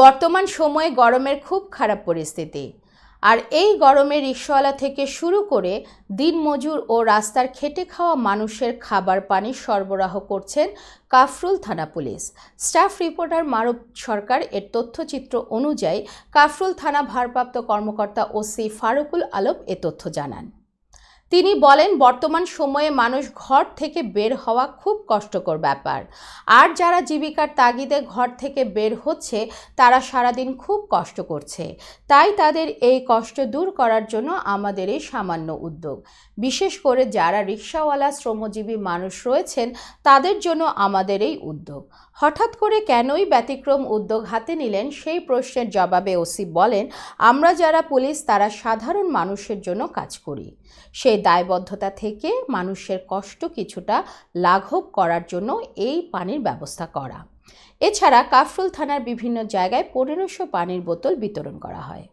বর্তমান সময়ে গরমের খুব খারাপ পরিস্থিতি। আর এই গরমে রিক্সাওয়ালা থেকে শুরু করে দিনমজুর ও রাস্তার খেটে খাওয়া মানুষের খাবার পানি সরবরাহ করছেন কাফরুল থানা police. Staff reporter Maruf Sarkar এর তথ্যচিত্র অনুযায়ী কাফরুল থানা ভারপ্রাপ্ত কর্মকর্তা ওসি ফারুকুল আলম এ তথ্য জানান। তিনি বলেন, বর্তমান সময়ে মানুষ ঘর থেকে বের হওয়া খুব কষ্টকর ব্যাপার। আর যারা জীবিকার তাগিদে ঘর থেকে বের হচ্ছে, তারা সারাদিন খুব কষ্ট করছে। তাই তাদের এই কষ্ট দূর করার জন্য আমাদের এই সামান্য উদ্যোগ। বিশেষ করে যারা রিক্সাওয়ালা, শ্রমজীবী মানুষ রয়েছেন, তাদের জন্য আমাদের এই উদ্যোগ। হঠাৎ করে কেনই ব্যতিক্রম উদ্যোগ হাতে নিলেন? সেই প্রশ্নের জবাবে ওসি বলেন, আমরা যারা পুলিশ, তারা সাধারণ মানুষের জন্য কাজ করি। সেই দায়বদ্ধতা থেকে মানুষের কষ্ট কিছুটা লাঘব করার জন্য এই পানির ব্যবস্থা করা। এছাড়া কাফরুল থানার বিভিন্ন জায়গায় পনেরোশো পানির বোতল বিতরণ করা হয়।